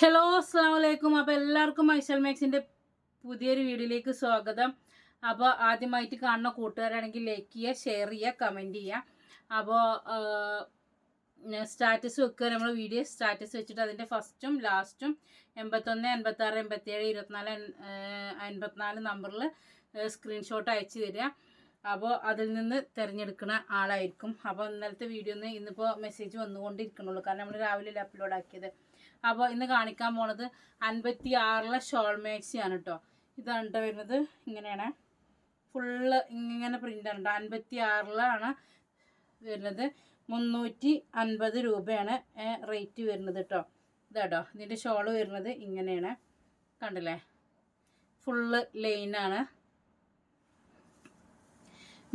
Hello അസ്സാം വലൈക്കും അപ്പോൾ എല്ലാവർക്കും മൈസൽ മാക്സിന്റെ പുതിയൊരു വീഡിയോയിലേക്ക് സ്വാഗതം. അപ്പോൾ ആദ്യമായിട്ട് കാണുന്ന കൂട്ടുകാരാണെങ്കിൽ ലൈക്ക് ചെയ്യുക ഷെയർ ചെയ്യുക കമന്റ് ചെയ്യുക. അപ്പോൾ സ്റ്റാറ്റസ് വെക്കുക. നമ്മൾ വീഡിയോ സ്റ്റാറ്റസ് വെച്ചിട്ട് അതിന്റെ ഫസ്റ്റും ലാസ്റ്റും എൺപത്തൊന്ന് എൺപത്താറ് എൺപത്തേഴ് ഇരുപത്തിനാല് എൺപത്തിനാല് നമ്പറിൽ സ്ക്രീൻഷോട്ട് അയച്ചു തരിക. അപ്പോൾ അതിൽ നിന്ന് തിരഞ്ഞെടുക്കുന്ന ആളായിരിക്കും. അപ്പോൾ ഇന്നലത്തെ വീഡിയോ ഒന്ന് ഇന്നിപ്പോൾ മെസ്സേജ് വന്നുകൊണ്ടിരിക്കണുള്ളൂ. കാരണം നമ്മൾ രാവിലെ അപ്ലോഡ് ആക്കിയത്. അപ്പോൾ ഇന്ന് കാണിക്കാൻ പോണത് അൻപത്തി ആറിലെ ഷോൾ മാക്സിയാണ് കേട്ടോ ഇതാണ് കേട്ടോ വരുന്നത്. ഇങ്ങനെയാണ്. ഫുള്ള് ഇങ്ങനെ പ്രിന്റാണ് കേട്ടോ അൻപത്തി ആറിലാണ് വരുന്നത്. മുന്നൂറ്റി അൻപത് രൂപയാണ് റേറ്റ് വരുന്നത് കേട്ടോ ഇതാട്ടോ ഇതിന്റെ ഷോൾ വരുന്നത് ഇങ്ങനെയാണ്. കണ്ടില്ലേ? ഫുള്ള് ലൈനാണ്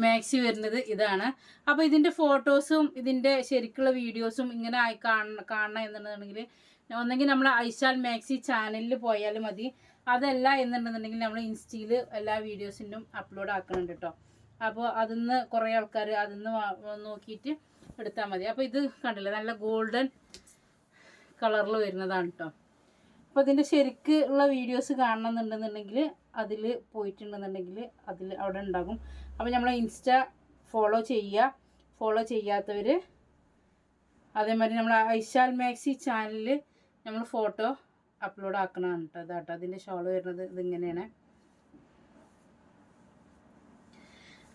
മാക്സി വരുന്നത് ഇതാണ്. അപ്പോൾ ഇതിന്റെ ഫോട്ടോസും ഇതിന്റെ ശരിക്കുള്ള വീഡിയോസും ഇങ്ങനെ ആയി കാണ കാണണം എന്നുണ്ടെന്നുണ്ടെങ്കിൽ ഒന്നെങ്കിൽ നമ്മൾ ഐശാൽ മാക്സി ചാനലിൽ പോയാൽ മതി. അതല്ല എന്നുണ്ടെന്നുണ്ടെങ്കിൽ നമ്മൾ ഇൻസ്റ്റയിൽ എല്ലാ വീഡിയോസിനും അപ്ലോഡ് ആക്കുന്നുണ്ട് കേട്ടോ അപ്പോൾ അതിന്ന് കുറേ ആൾക്കാർ അതിന്ന് നോക്കിയിട്ട് എടുത്താൽ മതി. അപ്പോൾ ഇത് കണ്ടില്ല? നല്ല ഗോൾഡൻ കളറിൽ വരുന്നതാണ് കേട്ടോ അപ്പോൾ ഇതിന്റെ ശരിക്ക് ഉള്ള വീഡിയോസ് കാണണമെന്നുണ്ടെന്നുണ്ടെങ്കിൽ അതിൽ പോയിട്ടുണ്ടെന്നുണ്ടെങ്കിൽ അതിൽ അവിടെ ഉണ്ടാകും. അപ്പോൾ നമ്മൾ ഇൻസ്റ്റ ഫോളോ ചെയ്യുക. ഫോളോ ചെയ്യാത്തവർ അതേമാതിരി നമ്മൾ ഐശാൽ മാക്സി ചാനലിൽ നമ്മൾ ഫോട്ടോ അപ്ലോഡ് ആക്കണതാണ് കേട്ടോ അതാട്ടോ അതിന്റെ ഷോൾ വരുന്നത് ഇതിങ്ങനെയാണ്.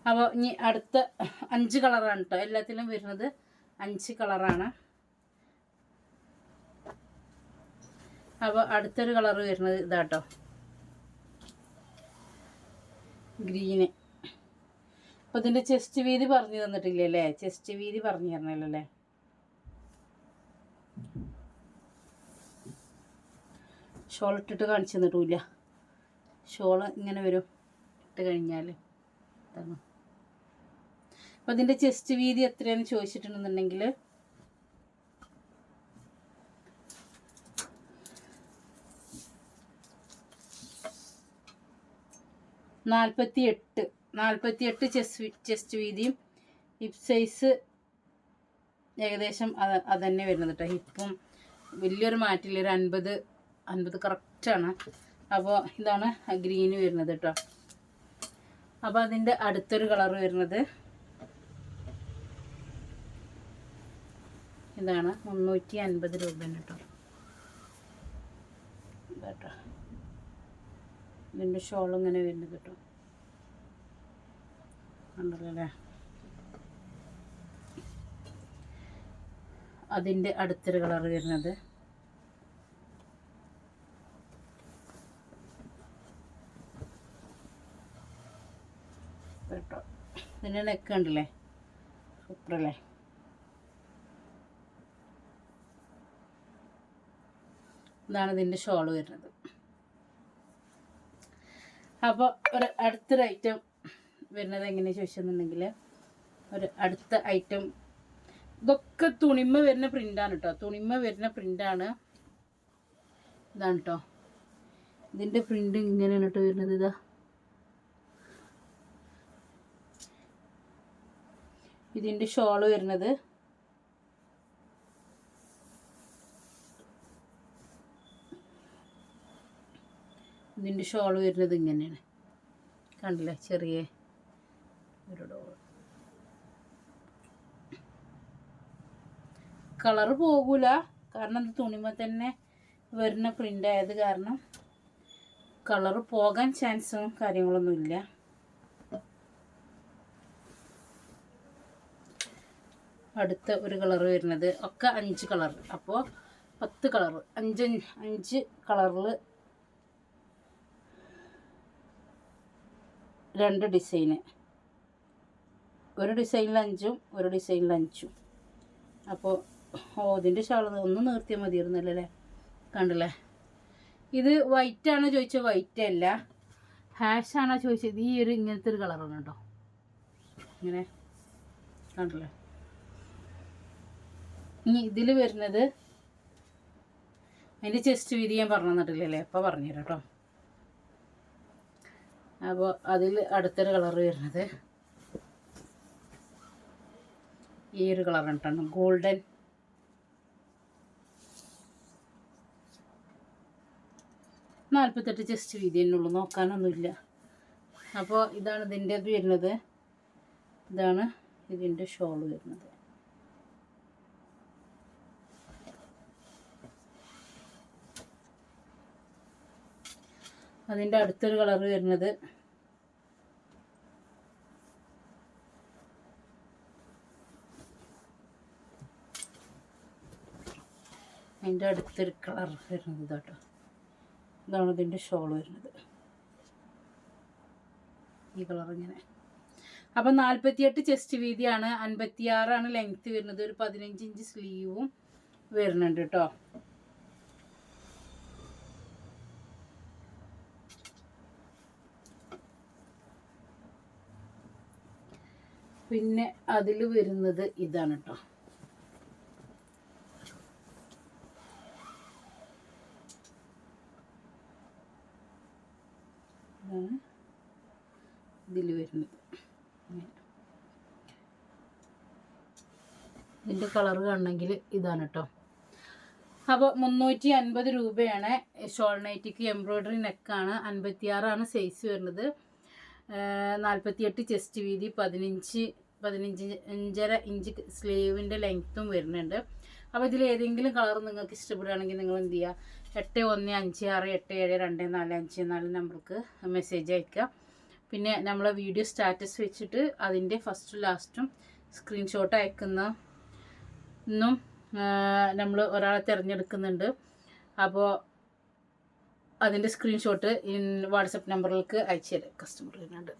അപ്പോൾ ഇനി അടുത്ത അഞ്ച് കളറാണ് കേട്ടോ എല്ലാത്തിലും വരുന്നത് അഞ്ച് കളറാണ്. അപ്പോൾ അടുത്തൊരു കളർ വരുന്നത് ഇതാട്ടോ. ഗ്രീന്. അപ്പോൾ ഇതിന്റെ ചെസ്റ്റ് വീതി പറഞ്ഞു തന്നിട്ടില്ലല്ലേ ചെസ്റ്റ് വീതി പറഞ്ഞു തരണല്ലോ ഷോൾ ഇട്ടിട്ട് കാണിച്ചു തന്നിട്ടില്ല. ഷോൾ ഇങ്ങനെ വരും. ഇട്ട് കഴിഞ്ഞാൽ ഇതാണ്. അപ്പോൾ ഇതിന്റെ ചെസ്റ്റ് വീതി എത്രയാണെന്ന് ചോദിച്ചിട്ടുണ്ടെന്നുണ്ടെങ്കിൽ നാൽപ്പത്തി എട്ട് നാൽപ്പത്തി എട്ട് ചെസ്റ്റ് ചെസ്റ്റ് വീതിയും ഹിപ്പ് സൈസ് ഏകദേശം അത് അതന്നെ വരുന്നത് കേട്ടോ ഹിപ്പും വലിയൊരു മാറ്റില്ല ഒരു അൻപത് അൻപത് കറക്റ്റാണ് അപ്പോൾ ഇതാണ് ഗ്രീന് വരുന്നത് കേട്ടോ അപ്പോൾ അതിന്റെ അടുത്തൊരു കളർ വരുന്നത് ഇതാണ്. മുന്നൂറ്റി അൻപത് രൂപയാണ് കേട്ടോ കേട്ടോ ഇതിന്റെ ഷോൾ ഇങ്ങനെ വരുന്നത് കിട്ടും. ഉണ്ടല്ലേ അതിന്റെ അടുത്തൊരു കളർ വരുന്നത്. കേട്ടോ. ഇതിന്റെ നെക്ക് ഉണ്ടല്ലേ സൂപ്പറല്ലേ ഇതാണ് ഇതിന്റെ ഷോൾ വരുന്നത്. അപ്പോൾ ഒരു അടുത്തൊരു ഐറ്റം വരുന്നത് എങ്ങനെയാ ചോദിച്ചെന്നുണ്ടെങ്കിൽ ഒരു അടുത്ത ഐറ്റം ഇതൊക്കെ തുണിമ വരുന്ന പ്രിന്റാണ് കേട്ടോ തുണിമ വരുന്ന പ്രിന്റാണ് ഇതാണ് കേട്ടോ ഇതിന്റെ പ്രിന്റ് ഇങ്ങനെയാണ് കേട്ടോ വരുന്നത്. ഇതാ. ഇതിന്റെ ഷോൾ വരുന്നത്. ഇതിന്റെ ഷോൾ വരുന്നത് ഇങ്ങനെയാണ്. കണ്ടില്ലേ? ചെറിയ ഒരു ഡോൾ. കളറ് പോകൂല. കാരണം ഇത് തുണിമ തന്നെ വരുന്ന പ്രിന്റ് ആയത് കാരണം കളറ് പോകാൻ ചാൻസും കാര്യങ്ങളൊന്നുമില്ല അടുത്ത ഒരു കളർ വരുന്നത് ഒക്കെ അഞ്ച് കളർ. അപ്പോൾ പത്ത് കളർ. അഞ്ച് അഞ്ച് കളറിൽ രണ്ട് ഡിസൈന്. ഒരു ഡിസൈനിൽ അഞ്ചും ഒരു ഡിസൈനിൽ അഞ്ചും. അപ്പോൾ ഓ ഇതിന്റെ ഷാൾ ഒന്ന് നിർത്തിയാൽ മതിയായിരുന്നല്ലോ അല്ലേ? കണ്ടില്ലേ? ഇത് വൈറ്റ് ആണോ ചോദിച്ചാൽ വൈറ്റ് അല്ല. ഹാഷ് ആണോ ചോദിച്ചത്? ഈ ഒരു ഇങ്ങനത്തെ ഒരു കളറാണ് കേട്ടോ. ഇങ്ങനെ. കണ്ടില്ലേ? ഇനി ഇതിൽ വരുന്നത് അതിന്റെ ചെസ്റ്റ് വീതി ഞാൻ പറഞ്ഞു തന്നിട്ടില്ലല്ലേ അപ്പോൾ പറഞ്ഞുതരാം കേട്ടോ. അപ്പോൾ അതിൽ അടുത്തൊരു കളർ വരുന്നത്. ഈ ഒരു കളർ കണ്ടാണ് ഗോൾഡൻ നാൽപ്പത്തെട്ട് ജസ്റ്റ് വീതി തന്നെ ഉള്ളൂ. നോക്കാനൊന്നുമില്ല. അപ്പോൾ ഇതാണ് ഇതിന്റെ ഇത് വരുന്നത്. ഇതാണ് ഇതിന്റെ ഷോൾ വരുന്നത്. അതിന്റെ അടുത്തൊരു കളർ വരുന്നത്. അതിന്റെ അടുത്തൊരു കളർ വരുന്നത് കേട്ടോ. ഇതാണ് ഇതിന്റെ ഷോൾ വരുന്നത്. ഈ കളർ ഇങ്ങനെ. അപ്പം നാൽപ്പത്തിയെട്ട് ചെസ്റ്റ് വീതിയാണ്. അൻപത്തിയാറാണ് ലെങ്ത് വരുന്നത്. ഒരു പതിനഞ്ച് ഇഞ്ച് സ്ലീവും വരുന്നുണ്ട് കേട്ടോ. പിന്നെ അതിൽ വരുന്നത് ഇതാണ് കേട്ടോ ഇതിൽ വരുന്നത്. ഇതിന്റെ കളർ കാണണമെങ്കിൽ ഇതാണ് കേട്ടോ അപ്പോൾ മുന്നൂറ്റി അൻപത് രൂപയാണ് ഷോൾ നൈറ്റിക്ക് എംബ്രോയ്ഡറി നെക്കാണ് അൻപത്തിയാറാണ് സൈസ് വരുന്നത്. നാൽപ്പത്തിയെട്ട് ചെസ്റ്റ് വീതി പതിനഞ്ച് പതിനഞ്ച് അഞ്ചര ഇഞ്ച് സ്ലീവിന്റെ ലെങ്ത്തും വരുന്നുണ്ട്. അപ്പോൾ ഇതിൽ ഏതെങ്കിലും കളർ നിങ്ങൾക്ക് ഇഷ്ടപ്പെടുകയാണെങ്കിൽ നിങ്ങൾ എന്ത് ചെയ്യുക എട്ട് ഒന്ന് അഞ്ച് ആറ് എട്ട് ഏഴ് രണ്ട് നാല് അഞ്ച് നാല് നമ്പർക്ക് മെസ്സേജ് അയക്കുക പിന്നെ നമ്മളെ വീഡിയോ സ്റ്റാറ്റസ് വെച്ചിട്ട് അതിന്റെ ഫസ്റ്റും ലാസ്റ്റും സ്ക്രീൻഷോട്ട് അയക്കുന്ന ഇന്നും നമ്മൾ ഒരാളെ തിരഞ്ഞെടുക്കുന്നുണ്ട്. അപ്പോൾ അതിന്റെ സ്ക്രീൻഷോട്ട് വാട്സപ്പ് നമ്പറിലേക്ക് അയച്ചു തരാം. കസ്റ്റമർ വരുന്നുണ്ട്.